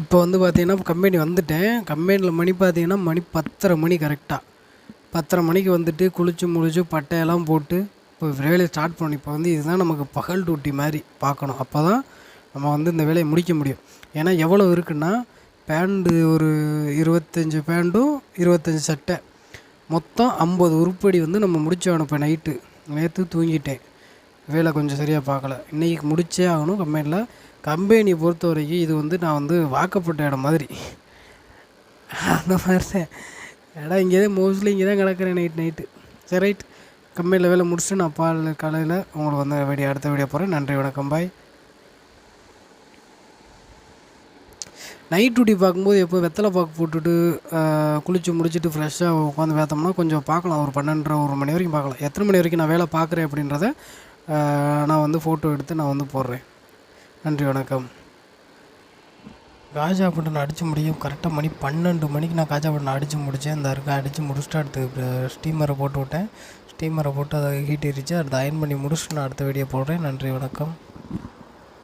இப்போ வந்து பார்த்தீங்கன்னா கம்பெனி வந்துட்டேன். கம்பெனியில் மணி பார்த்தீங்கன்னா மணி பத்தரை மணி கரெக்டாக பத்தரை மணிக்கு வந்துட்டு குளிச்சு முழிச்சு பட்டையெல்லாம் போட்டு இப்போ வேலையை ஸ்டார்ட் பண்ணி இப்போ வந்து இதுதான் நமக்கு பகல் டூட்டி மாதிரி பார்க்கணும். அப்போ தான் நம்ம வந்து இந்த வேலையை முடிக்க முடியும். ஏன்னா எவ்வளோ இருக்குன்னா பேண்ட்டு ஒரு இருபத்தஞ்சி பேண்டும் இருபத்தஞ்சி சட்டை. மொத்தம் ஐம்பது உருப்படி வந்து நம்ம முடிச்சாகணும் இப்போ நைட்டு நேற்று தூங்கிட்டேன். வேலை கொஞ்சம் சரியாக பார்க்கல. இன்றைக்கி முடிச்சே ஆகணும். கம்பெனியில் கம்பெனியை பொறுத்த வரைக்கும் இது வந்து நான் வந்து வாக்கப்பட்ட இடம் மாதிரி. அந்த மாதிரி தான். இடம் இங்கே தான் மோஸ்ட்லி இங்கே தான் கிடக்குறேன் நைட் நைட்டு சரி ரைட் கம்பெனியில் வேலை முடிச்சுட்டு நான் பால் காலையில் உங்களுக்கு வந்து வீடியோ அடுத்த வீடியோ போகிறேன் நன்றி வணக்கம் பாய் நைட் டியூட்டி பார்க்கும்போது எப்போ வெத்தலை பாக்கு போட்டுட்டு குளித்து குளிச்சு முடிச்சுட்டு ஃப்ரெஷ்ஷாக உட்காந்து வேத்தோம்னா கொஞ்சம் பார்க்கலாம். ஒரு பன்னெண்டரை ஒரு மணி வரைக்கும் பார்க்கலாம். எத்தனை மணி வரைக்கும் நான் வேலை பார்க்குறேன் அப்படின்றத நான் வந்து ஃபோட்டோ எடுத்து நான் வந்து போடுறேன். நன்றி வணக்கம். காஜா பட்டன் அடித்து முடியும். கரெக்டாக மணி பன்னெண்டு மணிக்கு நான் காஜா பட்டன் அடித்து முடித்தேன் இந்த இருக்க அடித்து முடிச்சுட்டு அடுத்து ஸ்டீமரை போட்டு விட்டேன். ஸ்டீமரை போட்டு அதை ஹீட் எரிச்சு அடுத்து அயன் பண்ணி முடிச்சுட்டு நான் அடுத்த வீடியோ போடுறேன். நன்றி வணக்கம்.